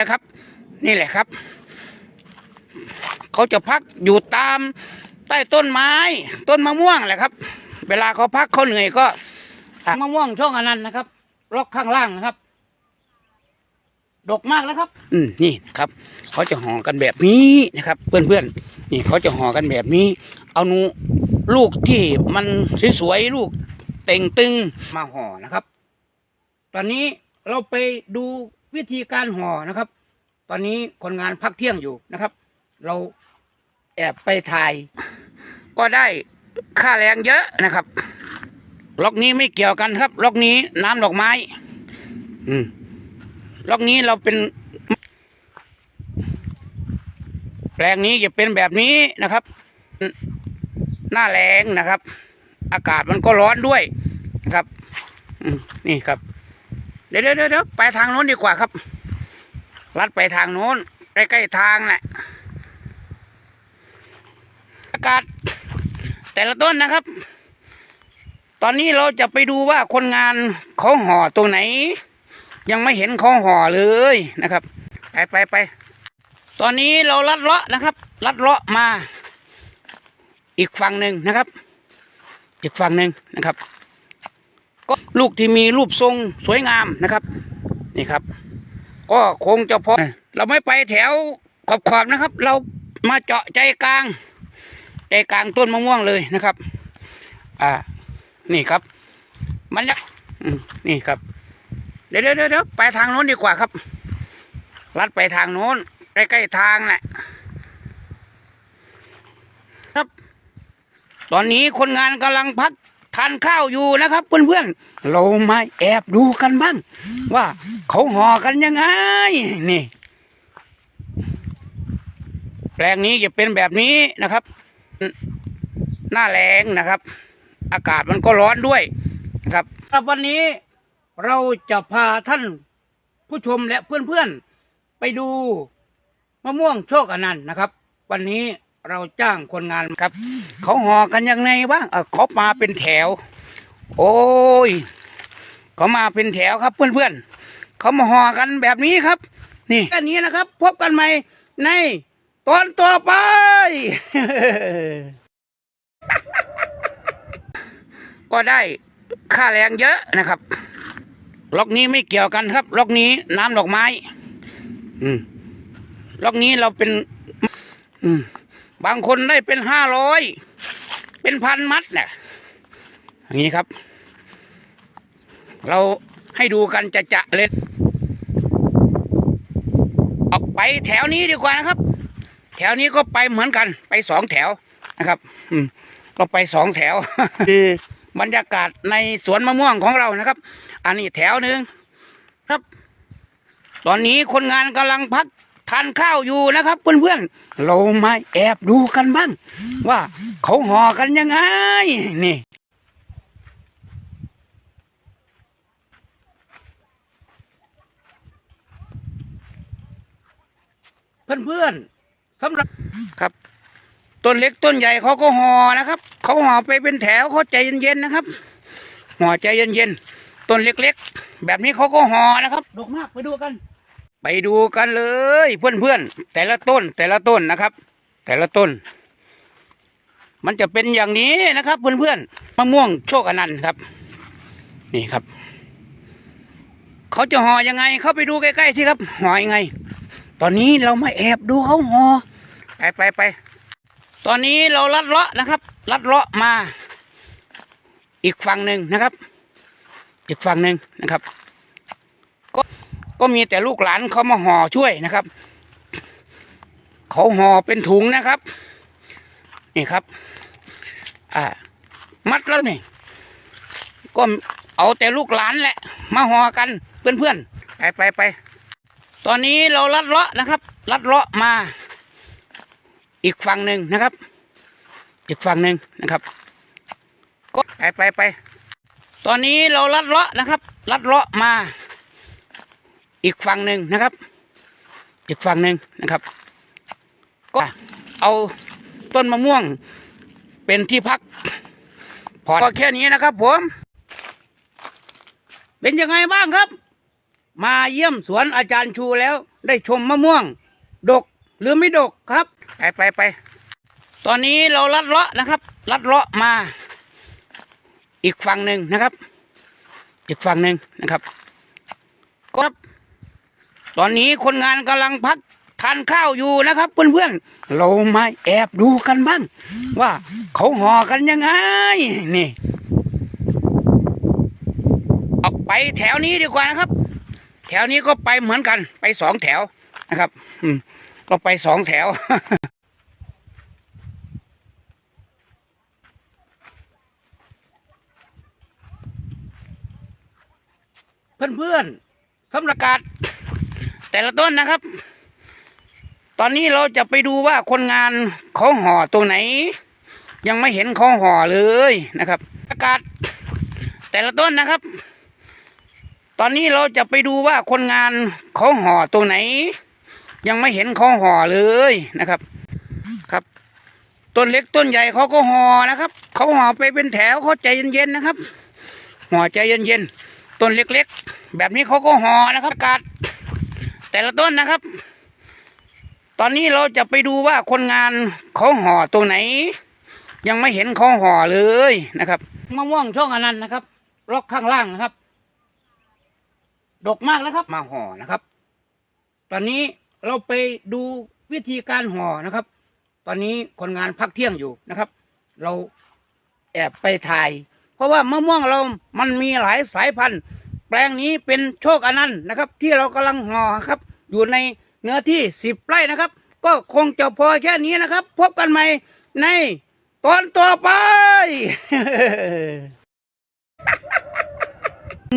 นะครับ นี่แหละครับ เขาจะพักอยู่ตามใต้ต้นไม้ ต้นมะม่วงแหละครับ เวลาเขาพักเขาเหนื่อยก็อะมะม่วงช่องอนันต์นะครับล็อกข้างล่างนะครับ ดกมากแล้วครับ อืมนี่ครับ เขาจะห่อกันแบบนี้นะครับ เพื่อนๆนี่เขาจะห่อกันแบบนี้ เอานูลูกที่มันสวยๆลูกเต่งตึงมาห่อนะครับ ตอนนี้เราไปดู วิธีการห่อนะครับ ตอนนี้คนงานพักเที่ยงอยู่นะครับ เราแอบไปถ่าย ก็ได้ค่าแรงเยอะนะครับ ล็อกนี้ไม่เกี่ยวกันครับ ล็อกนี้น้ำดอกไม้ อืม ล็อกนี้เราเป็น แปลงนี้จะเป็นแบบนี้นะครับ หน้าแรงนะครับ อากาศมันก็ร้อนด้วยนะครับนี่ครับ เดี๋ยวเดี๋ยวเดี๋ยวไปทางโน้นดีกว่าครับ ลัดไปทางโน้นใกล้ๆทางน่ะอากาศแต่ละต้นนะครับ ตอนนี้เราจะไปดูว่าคนงานเขาห่อตรงไหน ยังไม่เห็นเขาห่อเลยนะครับ ไปไปไปตอนนี้เราลัดเลาะนะครับ ลัดเลาะมา อีกฝั่งหนึ่งนะครับ อีกฝั่งหนึ่งนะครับ ก็ลูกที่มีรูปทรงสวยงามนะครับ นี่ครับ ก็คงจะพอเราไม่ไปแถวขอบๆนะครับ เรามาเจาะใจกลาง ใจกลางต้นมะม่วงเลยนะครับ อ่า นี่ครับ มันจะอืมนี่ครับ เดี๋ยวเดี๋ยวเดี๋ยวไปทางโน้นดีกว่าครับ ลัดไปทางโน้นใกล้ๆทางน่ะครับ ตอนนี้คนงานกำลังพักานข้าวอยู่นะครับ เพื่อนๆ เรามาแอบดูกันบ้าง ว่าเขาห่อกันยังไง นี่ แปลงนี้จะเป็นแบบนี้นะครับ หน้าแรงนะครับ อากาศมันก็ร้อนด้วยนะครับครับวันนี้เราจะพาท่านผู้ชมและเพื่อนๆ ไปดูมะม่วงโชคอนันต์นะครับ วันนี้ เราจ้างคนงานครับ เขาห่อกันยังไงบ้างเขามาเป็นแถว โอ้ยเขามาเป็นแถวครับเพื่อนๆเขามาห่อกันแบบนี้ครับ นี่แค่นี้นะครับ พบกันใหม่ในตอนต่อไปก็ได้ค่าแรงเยอะนะครับ ล็อกนี้ไม่เกี่ยวกันครับ ล็อกนี้น้ำดอกไม้ อืม ล็อกนี้เราเป็น อืม บางคนได้เป็นห้าร้อยเป็นพันมัดเนี่ยอย่างนี้ครับ เราให้ดูกันจะจะเลยออกไปแถวนี้ดีกว่านะครับ แถวนี้ก็ไปเหมือนกัน ไปสองแถวนะครับ อืมก็ไปสองแถว คือบรรยากาศในสวนมะม่วงของเรานะครับ อันนี้แถวหนึ่งครับ ตอนนี้คนงานกำลังพัก ทานข้าวอยู่นะครับ เพื่อนๆ เรามาแอบดูกันบ้าง ว่าเขาห่อกันยังไง นี่เพื่อนๆสำหรับครับต้นเล็กต้นใหญ่เขาก็ห่อนะครับเขาห่อไปเป็นแถวเขาใจเย็นๆนะครับห่อใจเย็นๆต้นเล็กๆ แบบนี้เขาก็ห่อนะครับดกมากไปดูกัน ไปดูกันเลย เพื่อนๆ แต่ละต้นแต่ละต้นนะครับ แต่ละต้น มันจะเป็นอย่างนี้นะครับ เพื่อนๆมะม่วงโชคอนันต์ครับ นี่ครับ เขาจะห่อยังไง เขาไปดูใกล้ๆที่ครับห่อยังไง ตอนนี้เรามาแอบดูเขาห่อไปไปไปตอนนี้เราลัดเลาะนะครับ ลัดเลาะมา อีกฝั่งหนึ่งนะครับ อีกฝั่งหนึ่งนะครับ ก็มีแต่ลูกหลานเขามาห่อช่วยนะครับ เขาห่อเป็นถุงนะครับ นี่ครับ อ่า มัดแล้วนี่ ก็เอาแต่ลูกหลานแหละ มาห่อกันเพื่อนๆไปไปไปตอนนี้เราลัดเลาะนะครับ ลัดเลาะมา อีกฝั่งหนึ่งนะครับ อีกฝั่งหนึ่งนะครับก็ไปไปไปตอนนี้เราลัดเลาะนะครับ ลัดเลาะมา อีกฝั่งหนึ่งนะครับ อีกฝั่งหนึ่งนะครับ ก็เอาต้นมะม่วงเป็นที่พักพอแค่นี้นะครับ ผม เป็นยังไงบ้างครับ มาเยี่ยมสวนอาจารย์ชูแล้ว ได้ชมมะม่วง ดกหรือไม่ดกครับ ไปไปไปตอนนี้เราลัดเลาะนะครับ ลัดเลาะมา อีกฝั่งหนึ่งนะครับ อีกฝั่งหนึ่งนะครับก็ครับ ตอนนี้คนงานกำลังพักทานข้าวอยู่นะครับ เพื่อนๆ เรามาแอบดูกันบ้าง ว่าเขาห่อกันยังไง นี่เอาไปแถวนี้ดีกว่านะครับ แถวนี้ก็ไปเหมือนกัน ไปสองแถวนะครับ อืม ก็ไปสองแถวเพื่อนๆสำหรับการ แต่ละต้นนะครับ ตอนนี้เราจะไปดูว่าคนงานเขาห่อตรงไหน ยังไม่เห็นเขาห่อเลยนะครับ อากาศแต่ละต้นนะครับ ตอนนี้เราจะไปดูว่าคนงานเขาห่อตรงไหน ยังไม่เห็นเขาห่อเลยนะครับครับ ต้นเล็กต้นใหญ่เขาก็ห่อนะครับเขาห่อไปเป็นแถวเขาใจเย็นๆนะครับห่อใจเย็นๆต้นเล็ก ๆ แบบนี้เขาก็ห่อนะครับอากาศ แต่ละต้นนะครับ ตอนนี้เราจะไปดูว่าคนงานเขาห่อตรงไหน ยังไม่เห็นเขาห่อเลยนะครับมะม่วงช่องอนันต์นะครับล็อกข้างล่างนะครับ ดกมากแล้วครับ มาห่อนะครับ ตอนนี้เราไปดูวิธีการห่อนะครับ ตอนนี้คนงานพักเที่ยงอยู่นะครับ เราแอบไปถ่าย เพราะว่ามะม่วงเรามันมีหลายสายพันธุ์ แปลงนี้เป็นโชคอนันต์นะครับ ที่เรากำลังห่อครับ อยู่ในเนื้อที่สิบไร่นะครับ ก็คงจะพอแค่นี้นะครับ พบกันใหม่ในตอนต่อไป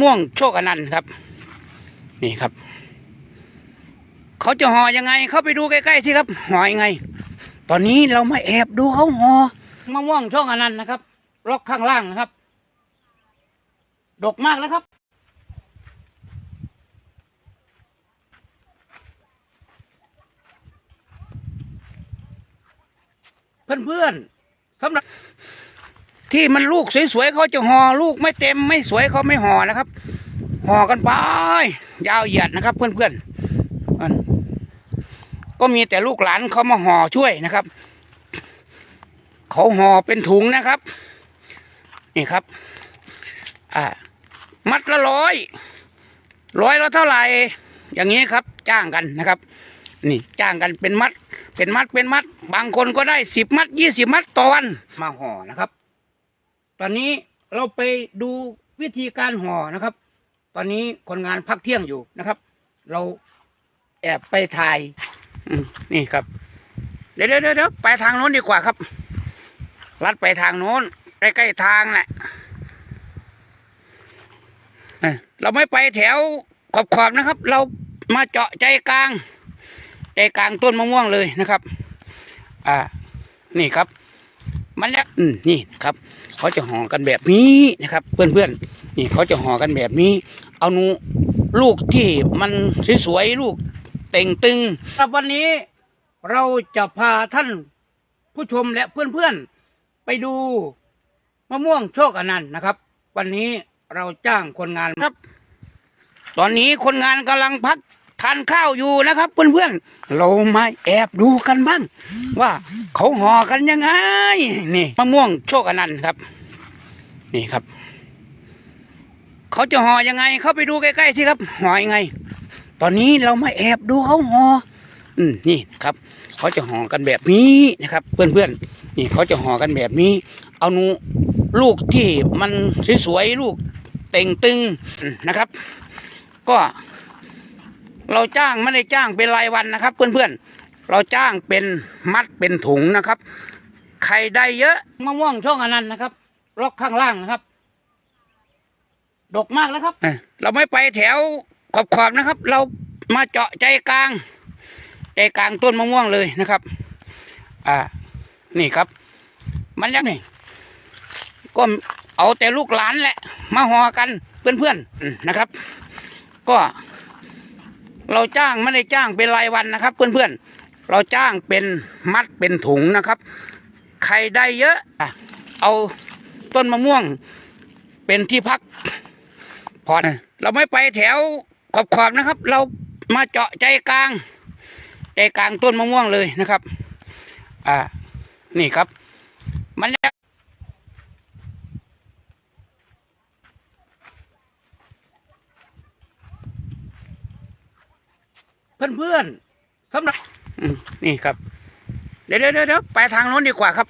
ม่วงโชคอนันต์ครับ นี่ครับ เขาจะห่อยังไง เข้าไปดูใกล้ๆที่ครับห่อยังไง ตอนนี้เรามาแอบดูเขาห่อมะม่วงโชคอนันต์นะครับล็อกข้างล่างนะครับ ดกมากแล้วครับ เพื่อนๆสำหรับ ที่มันลูกสวยๆเขาจะห่อลูกไม่เต็มไม่สวยเขาไม่ห่อนะครับห่อกันไปยาวเหยียดนะครับ เพื่อนๆอันก็มีแต่ลูกหลานเขามาห่อช่วยนะครับเขาห่อเป็นถุงนะครับ นี่ครับ อ่า มัดละร้อยร้อยละเท่าไหร่อย่างนี้ครับ จ้างกันนะครับ นี่จ้างกันเป็นมัด เป็นมัดเป็นมัด บางคนก็ได้สิบมัดยี่สิบมัดต่อวันมาห่อนะครับ ตอนนี้เราไปดูวิธีการห่อนะครับ ตอนนี้คนงานพักเที่ยงอยู่นะครับ เราแอบไปถ่ายอืมนี่ครับ เดี๋ยวเดี๋ยวเดี๋ยวไปทางโน้นดีกว่าครับ ลัดไปทางโน้นใกล้ๆทางแหละเอ้ยเราไม่ไปแถวขอบๆนะครับ เรามาเจาะใจกลาง ใจกลางต้นมะม่วงเลยนะครับ อ่า นี่ครับ มันแล้วอืมนี่ครับ เขาจะห่อกันแบบนี้นะครับ เพื่อนๆ นี่เขาจะห่อกันแบบนี้ เอานูลูกที่มันสวยๆลูกเต่งตึงครับวันนี้เราจะพาท่านผู้ชมและเพื่อนๆ ไปดูมะม่วงโชคอนันต์นะครับ วันนี้เราจ้างคนงานครับ ตอนนี้คนงานกำลังพัก ทานข้าวอยู่นะครับ เพื่อนๆ เรามาแอบดูกันบ้าง ว่าเขาห่อกันยังไง นี่มะม่วงโชคอนันต์ครับ นี่ครับ เขาจะห่อยังไง เข้าไปดูใกล้ๆที่ครับห่อยังไง ตอนนี้เรามาแอบดูเขาห่ออืมนี่ครับเขาจะห่อกันแบบนี้นะครับ เพื่อนๆ นี่เขาจะห่อกันแบบนี้ เอานูลูกที่มันสวยๆลูกเต่งตึงนะครับ ก็ เราจ้างไม่ได้จ้างเป็นรายวันนะครับ เพื่อนๆ เราจ้างเป็นมัดเป็นถุงนะครับ ใครได้เยอะมะม่วงช่องอนันต์นะครับล็อกข้างล่างนะครับ ดกมากแล้วครับ เราไม่ไปแถวขอบๆนะครับ เรามาเจาะใจกลาง ใจกลางต้นมะม่วงเลยนะครับ อ่า นี่ครับ มันยังนี่ก็เอาแต่ลูกหลานแหละ มาห่อกันเพื่อนๆนะครับ ก็ เราจ้างไม่ได้จ้างเป็นรายวันนะครับ เพื่อนๆ เราจ้างเป็นมัดเป็นถุงนะครับ ใครได้เยอะอะเอาต้นมะม่วงเป็นที่พักพอนะเราไม่ไปแถวขอบขอบๆนะครับ เรามาเจาะใจกลาง ใจกลางต้นมะม่วงเลยนะครับ อ่า นี่ครับ มันแล้ว เพื่อนๆสำหรับนี่ครับ เดี๋ยวเดี๋ยวเดี๋ยวไปทางโน้นดีกว่าครับ